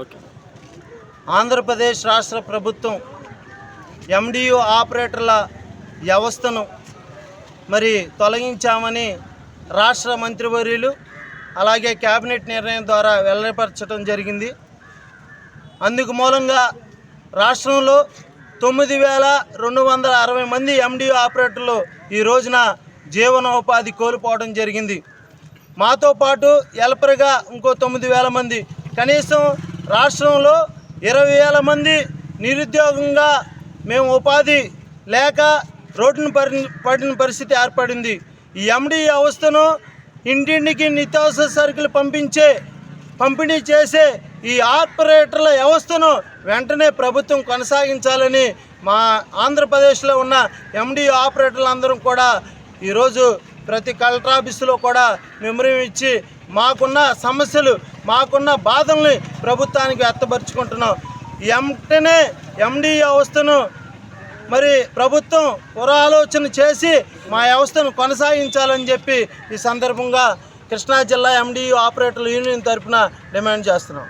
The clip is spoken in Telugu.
ఓకే. ఆంధ్రప్రదేశ్ రాష్ట్ర ప్రభుత్వం ఎండియు ఆపరేటర్ల వ్యవస్థను మరి తొలగించామని రాష్ట్ర మంత్రివర్యులు అలాగే కేబినెట్ నిర్ణయం ద్వారా వెల్లడిపరచడం జరిగింది. అందుకు మూలంగా రాష్ట్రంలో తొమ్మిది వేల రెండు వందల అరవై మంది ఎండియు ఆపరేటర్లు ఈ రోజున జీవనోపాధి కోల్పోవడం జరిగింది. మాతో పాటు ఎల్పర్గా ఇంకో తొమ్మిది వేల మంది కనీసం రాష్ట్రంలో ఇరవై వేల మంది నిరుద్యోగంగా మేము ఉపాధి లేక రోడ్డును పడి పడిన పరిస్థితి ఏర్పడింది. ఈ ఎండి వ్యవస్థను ఇంటింటికి నిత్యావసర సరుకులు పంపించే పంపిణీ చేసే ఈ ఆపరేటర్ల వ్యవస్థను వెంటనే ప్రభుత్వం కొనసాగించాలని మా ఆంధ్రప్రదేశ్లో ఉన్న ఎండి ఆపరేటర్లందరం కూడా ఈరోజు ప్రతి కలెక్టర్ ఆఫీసులో కూడా మెమరీ ఇచ్చి మాకున్న సమస్యలు మాకున్న బాధల్ని ప్రభుత్వానికి వ్యక్తపరుచుకుంటున్నాం. ఎంటనే ఎండి వ్యవస్థను మరి ప్రభుత్వం పురాలోచన చేసి మా వ్యవస్థను కొనసాగించాలని చెప్పి ఈ సందర్భంగా కృష్ణా జిల్లా ఎండియు ఆపరేటర్ల యూనియన్ తరఫున డిమాండ్ చేస్తున్నాం.